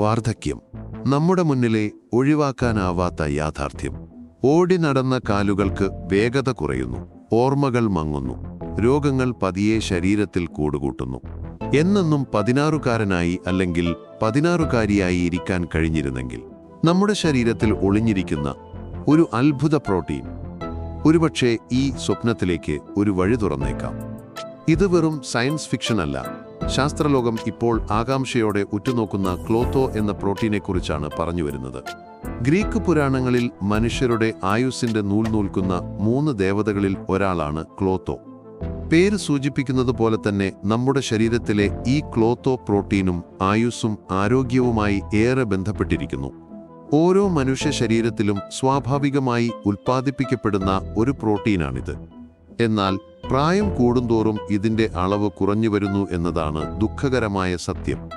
വാർദ്ധക്യം നമ്മുടെ മുന്നിലെ ഒഴിവാക്കാനാവാത്ത യാഥാർത്ഥ്യം. ഓടി നടന്ന കാലുകൾക്ക് വേഗത കുറയുന്നു ഓർമ്മകൾ മങ്ങുന്നു രോഗങ്ങൾ പതിയെ ശരീരത്തിൽ കൂടുകൂട്ടുന്നു. എന്നെന്നും പതിനാറുകാരനായി അല്ലെങ്കിൽ പതിനാറുകാരിയായി ഇരിക്കാൻ കഴിഞ്ഞിരുന്നെങ്കിൽ നമ്മുടെ ശരീരത്തിൽ ഒളിഞ്ഞിരിക്കുന്ന ഒരു അത്ഭുത പ്രോട്ടീൻ ഒരുപക്ഷെ ഈ സ്വപ്നത്തിലേക്ക് ഒരു വഴി തുറന്നേക്കാം. ഇത് വെറും സയൻസ് ഫിക്ഷൻ അല്ല. ശാസ്ത്രലോകം ഇപ്പോൾ ആകാംക്ഷയോടെ ഉറ്റുനോക്കുന്ന ക്ലോത്തോ എന്ന പ്രോട്ടീനെക്കുറിച്ചാണ് പറഞ്ഞു വരുന്നത് ഗ്രീക്ക് പുരാണങ്ങളിൽ മനുഷ്യരുടെ ആയുസിന്റെ നൂൽ നൂൽക്കുന്ന മൂന്ന് ദേവതകളിൽ ഒരാളാണ് ക്ലോത്തോ. പേര് സൂചിപ്പിക്കുന്നത് പോലെ തന്നെ നമ്മുടെ ശരീരത്തിലെ ഈ ക്ലോത്തോ പ്രോട്ടീനും ആയുസ്സും ആരോഗ്യവുമായി ഏറെ ബന്ധപ്പെട്ടിരിക്കുന്നു. ഓരോ മനുഷ്യ ശരീരത്തിലും സ്വാഭാവികമായി ഉൽപ്പാദിപ്പിക്കപ്പെടുന്ന ഒരു പ്രോട്ടീനാണിത്. എന്നാൽ പ്രായം കൂടുന്തോറും ഇതിന്റെ അളവ് കുറഞ്ഞു വരുന്നു എന്നതാണ് ദുഃഖകരമായ സത്യം.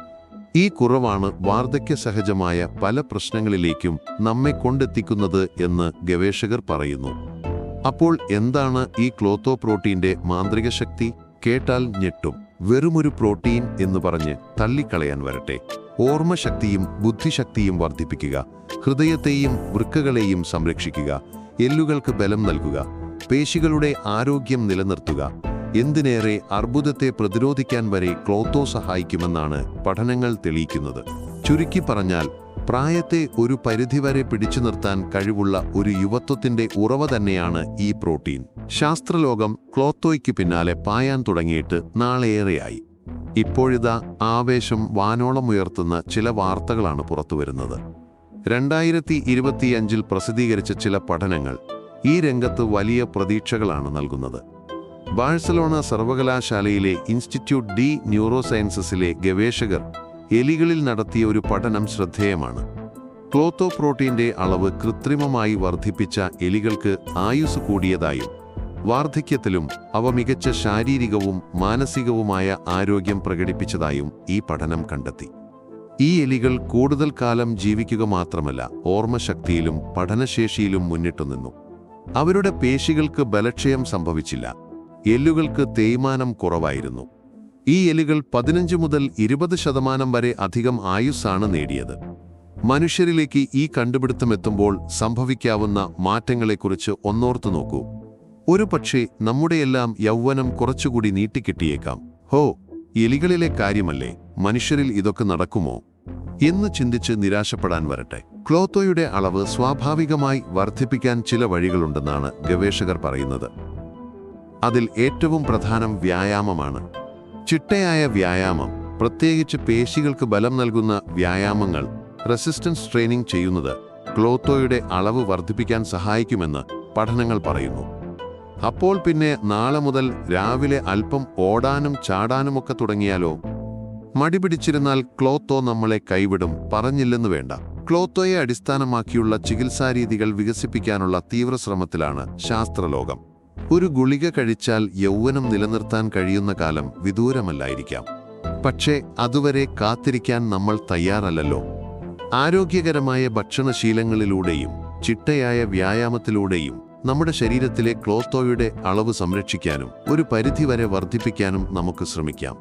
ഈ കുറവാണ് വാർദ്ധക്യ സഹജമായ പല പ്രശ്നങ്ങളിലേക്കും നമ്മെ കൊണ്ടെത്തിക്കുന്നത് എന്ന് ഗവേഷകർ പറയുന്നു. അപ്പോൾ എന്താണ് ഈ ക്ലോത്തോ പ്രോട്ടീന്റെ മാന്ത്രിക ശക്തി കേട്ടാൽ ഞെട്ടും. വെറുമൊരു പ്രോട്ടീൻ എന്ന് പറഞ്ഞ് തള്ളിക്കളയാൻ വരട്ടെ. ഓർമ്മശക്തിയും ബുദ്ധിശക്തിയും വർദ്ധിപ്പിക്കുക. ഹൃദയത്തെയും വൃക്കകളെയും സംരക്ഷിക്കുക. എല്ലുകൾക്ക് ബലം നൽകുക. പേശികളുടെ ആരോഗ്യം നിലനിർത്തുക. എന്തിനേറെ അർബുദത്തെ പ്രതിരോധിക്കാൻ വരെ ക്ലോത്തോ സഹായിക്കുമെന്നാണ് പഠനങ്ങൾ തെളിയിക്കുന്നത്. ചുരുക്കി പറഞ്ഞാൽ പ്രായത്തെ ഒരു പരിധിവരെ പിടിച്ചു നിർത്താൻ കഴിവുള്ള ഒരു യുവത്വത്തിന്റെ ഉറവ തന്നെയാണ് ഈ പ്രോട്ടീൻ. ശാസ്ത്രലോകം ക്ലോത്തോയ്ക്ക് പിന്നാലെ പായാൻ തുടങ്ങിയിട്ട് നാളേറെയായി. ഇപ്പോഴിതാ ആവേശം വാനോളം ഉയർത്തുന്ന ചില വാർത്തകളാണ് പുറത്തുവരുന്നത്. രണ്ടായിരത്തി ഇരുപത്തിയഞ്ചിൽ പ്രസിദ്ധീകരിച്ച ചില പഠനങ്ങൾ ഈ രംഗത്ത് വലിയ പ്രതീക്ഷകളാണ് നൽകുന്നത്. ബാഴ്സലോണ സർവകലാശാലയിലെ ഇൻസ്റ്റിറ്റ്യൂട്ട് ഡി ന്യൂറോ സയൻസസിലെ ഗവേഷകർ എലികളിൽ നടത്തിയ ഒരു പഠനം ശ്രദ്ധേയമാണ്. ക്ലോത്തോ പ്രോട്ടീന്റെ അളവ് കൃത്രിമമായി വർദ്ധിപ്പിച്ച എലികൾക്ക് ആയുസ് കൂടിയതായും വാർദ്ധക്യത്തിലും അവ മികച്ച ശാരീരികവും മാനസികവുമായ ആരോഗ്യം പ്രകടിപ്പിച്ചതായും ഈ പഠനം കണ്ടെത്തി. ഈ എലികൾ കൂടുതൽ കാലം ജീവിക്കുക മാത്രമല്ല ഓർമ്മശക്തിയിലും പഠനശേഷിയിലും മുന്നിട്ടുനിന്നു. അവരുടെ പേശികൾക്ക് ബലക്ഷയം സംഭവിച്ചില്ല. എല്ലുകൾക്ക് തേയ്മാനം കുറവായിരുന്നു. ഈ എല്ലുകൾ പതിനഞ്ച് മുതൽ ഇരുപത് ശതമാനം വരെ അധികം ആയുസ്സാണ് നേടിയത്. മനുഷ്യരിലേക്ക് ഈ കണ്ടുപിടുത്തം എത്തുമ്പോൾ സംഭവിക്കാവുന്ന മാറ്റങ്ങളെക്കുറിച്ച് ഒന്നോർത്തു നോക്കൂ. ഒരു പക്ഷേ നമ്മുടെയെല്ലാം യൗവനം കുറച്ചുകൂടി നീട്ടിക്കിട്ടിയേക്കാം. ഹോ എലികളിലെ കാര്യമല്ലേ? മനുഷ്യരിൽ ഇതൊക്കെ നടക്കുമോ? എന്ന് ചിന്തിച്ച് നിരാശപ്പെടാൻ വരട്ടെ. ക്ലോത്തോയുടെ അളവ് സ്വാഭാവികമായി വർദ്ധിപ്പിക്കാൻ ചില വഴികളുണ്ടെന്നാണ് ഗവേഷകർ പറയുന്നത്. അതിൽ ഏറ്റവും പ്രധാനം വ്യായാമമാണ്. ചിട്ടയായ വ്യായാമം പ്രത്യേകിച്ച് പേശികൾക്ക് ബലം നൽകുന്ന വ്യായാമങ്ങൾ റെസിസ്റ്റൻസ് ട്രെയിനിങ് ചെയ്യുന്നത് ക്ലോത്തോയുടെ അളവ് വർദ്ധിപ്പിക്കാൻ സഹായിക്കുമെന്ന് പഠനങ്ങൾ പറയുന്നു. അപ്പോൾ പിന്നെ നാളെ മുതൽ രാവിലെ അല്പം ഓടാനും ചാടാനുമൊക്കെ തുടങ്ങിയാലോ? മടി പിടിച്ചിരുന്നാൽ ക്ലോത്തോ നമ്മളെ കൈവിടും പറഞ്ഞില്ലെന്ന് വേണ്ട. ക്ലോത്തോയെ അടിസ്ഥാനമാക്കിയുള്ള ചികിത്സാരീതികൾ വികസിപ്പിക്കാനുള്ള തീവ്രശ്രമത്തിലാണ് ശാസ്ത്രലോകം. ഒരു ഗുളിക കഴിച്ചാൽ യൗവനം നിലനിർത്താൻ കഴിയുന്ന കാലം വിദൂരമല്ലായിരിക്കാം. പക്ഷേ അതുവരെ കാത്തിരിക്കാൻ നമ്മൾ തയ്യാറല്ലല്ലോ. ആരോഗ്യകരമായ ഭക്ഷണശീലങ്ങളിലൂടെയും ചിട്ടയായ വ്യായാമത്തിലൂടെയും നമ്മുടെ ശരീരത്തിലെ ക്ലോത്തോയുടെ അളവ് സംരക്ഷിക്കാനും ഒരു പരിധിവരെ വർദ്ധിപ്പിക്കാനും നമുക്ക് ശ്രമിക്കാം.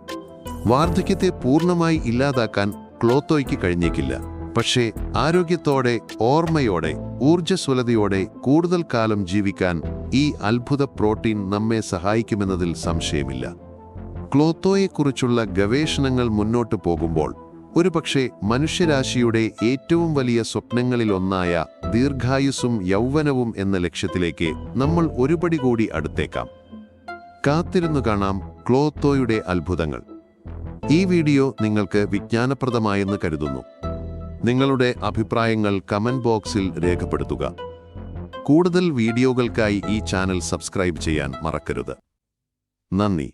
വാർദ്ധക്യത്തെ പൂർണമായി ഇല്ലാതാക്കാൻ ക്ലോത്തോയ്ക്ക് കഴിഞ്ഞേക്കില്ല. പക്ഷേ ആരോഗ്യത്തോടെ ഓർമ്മയോടെ ഊർജസ്വലതയോടെ കൂടുതൽ കാലം ജീവിക്കാൻ ഈ അത്ഭുത പ്രോട്ടീൻ നമ്മെ സഹായിക്കുമെന്നതിൽ സംശയമില്ല. ക്ലോത്തോയെക്കുറിച്ചുള്ള ഗവേഷണങ്ങൾ മുന്നോട്ടു പോകുമ്പോൾ ഒരുപക്ഷെ മനുഷ്യരാശിയുടെ ഏറ്റവും വലിയ സ്വപ്നങ്ങളിലൊന്നായ ദീർഘായുസ്സും യൗവനവും എന്ന ലക്ഷ്യത്തിലേക്ക് നമ്മൾ ഒരുപടി കൂടി അടുത്തേക്കാം. കാത്തിരുന്നു കാണാം ക്ലോത്തോയുടെ അത്ഭുതങ്ങൾ. ഈ വീഡിയോ നിങ്ങൾക്ക് വിജ്ഞാനപ്രദമായെന്ന് കരുതുന്നു. നിങ്ങളുടെ അഭിപ്രായങ്ങൾ കമന്റ് ബോക്സിൽ രേഖപ്പെടുത്തുക. കൂടുതൽ വീഡിയോകൾക്കായി ഈ ചാനൽ സബ്സ്ക്രൈബ് ചെയ്യാൻ മറക്കരുത്. നന്ദി.